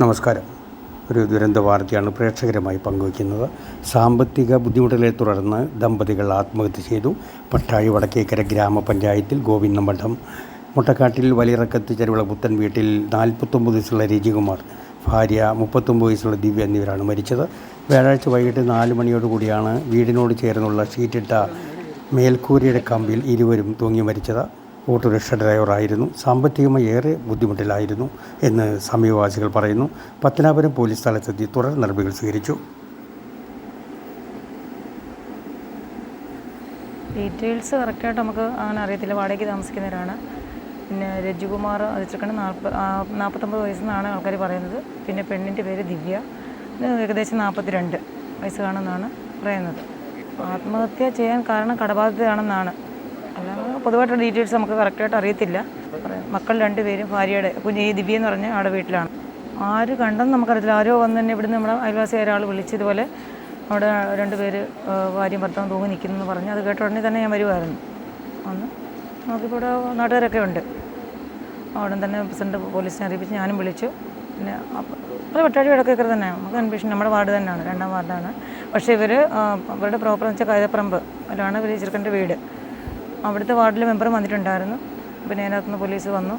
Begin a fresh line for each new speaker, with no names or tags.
നമസ്കാരം. ഒരു ദുരന്ത വാർത്തയാണ് പ്രേക്ഷകരുമായി പങ്കുവയ്ക്കുന്നത്. സാമ്പത്തിക ബുദ്ധിമുട്ടുകളെ തുടർന്ന് ദമ്പതികൾ ആത്മഹത്യ ചെയ്തു. പട്ടാഴി വടക്കേക്കര ഗ്രാമപഞ്ചായത്തിൽ ഗോവിന്ദമഠം മുട്ടക്കാട്ടിൽ വലിയിറക്കത്ത് ചെരുവിള പുത്തൻ വീട്ടിൽ നാൽപ്പത്തൊമ്പത് വയസ്സുള്ള രജികുമാർ ഭാര്യ മുപ്പത്തൊമ്പത് വയസ്സുള്ള ദിവ്യ എന്നിവരാണ് മരിച്ചത്. വ്യാഴാഴ്ച വൈകിട്ട് നാല് മണിയോടുകൂടിയാണ് വീടിനോട് ചേർന്നുള്ള ഷീറ്റിട്ട മേൽക്കൂരയുടെ കമ്പിൽ ഇരുവരും തൂങ്ങി മരിച്ചത്. ഓട്ടോറിക്ഷ ഡ്രൈവറായിരുന്നു. സാമ്പത്തികമായി ഏറെ ബുദ്ധിമുട്ടിലായിരുന്നു എന്ന് സമീപവാസികൾ പറയുന്നു. പത്തനാപുരം പോലീസ് സ്ഥലത്തെത്തി തുടർ നടപടികൾ സ്വീകരിച്ചു.
ഡീറ്റെയിൽസ് കറക്റ്റായിട്ട് നമുക്ക് അങ്ങനെ അറിയത്തില്ല. വാടകയ്ക്ക് താമസിക്കുന്നവരാണ്. പിന്നെ രജികുമാർ അതിച്ചക്കണ് നാൽപ്പത് നാൽപ്പ നാൽപ്പത്തൊമ്പത് വയസ്സെന്നാണ് ആൾക്കാർ പറയുന്നത്. പിന്നെ പെണ്ണിന്റെ പേര് ദിവ്യ. ഏകദേശം നാൽപ്പത്തിരണ്ട് വയസ്സ് കാണുമെന്നാണ് പറയുന്നത്. ആത്മഹത്യ ചെയ്യാൻ കാരണം കടബാധ്യതയാണെന്നാണ് പൊതുവായിട്ടുള്ള ഡീറ്റെയിൽസ് നമുക്ക് കറക്റ്റായിട്ട് അറിയത്തില്ല. മക്കൾ രണ്ടുപേരും ഭാര്യയുടെ കുഞ്ഞ് ഈ ദിവ്യ എന്ന് പറഞ്ഞ ആടെ വീട്ടിലാണ്. ആര് കണ്ടെന്ന് നമുക്കറിയത്തില്ല. ആരോ വന്ന് തന്നെ ഇവിടുന്ന് നമ്മുടെ അയൽവാസി ഒരാൾ വിളിച്ചതുപോലെ അവിടെ രണ്ടുപേര് ഭാര്യയും ഭർത്താവും തൂങ്ങി നിൽക്കുന്നു പറഞ്ഞ് അത് കേട്ട ഉടനെ തന്നെ ഞാൻ വരുമായിരുന്നു വന്ന് നോക്കിയപ്പോൾ നാട്ടുകാരൊക്കെ ഉണ്ട്. അവിടെ തന്നെ പ്രസിഡന്റ് പോലീസിനെ അറിയിപ്പിച്ച് ഞാനും വിളിച്ചു. പിന്നെ വെട്ടാഴ്ച വെട്ടാടി വടക്കേക്കര തന്നെ നമുക്ക് കൺഫ്യൂഷൻ നമ്മുടെ വാർഡ് തന്നെയാണ് രണ്ടാം വാർഡാണ്. പക്ഷേ ഇവർ അവരുടെ പ്രോപ്പർ എന്ന് വെച്ചാൽ കൈതപ്പറമ്പ് അതിലാണ് ഇവർ ചെറുക്കന്റെ വീട്. അവിടുത്തെ വാർഡിലെ മെമ്പർ വന്നിട്ടുണ്ടായിരുന്നു. പിന്നെ അതിനകത്തുനിന്ന് പോലീസ് വന്നു.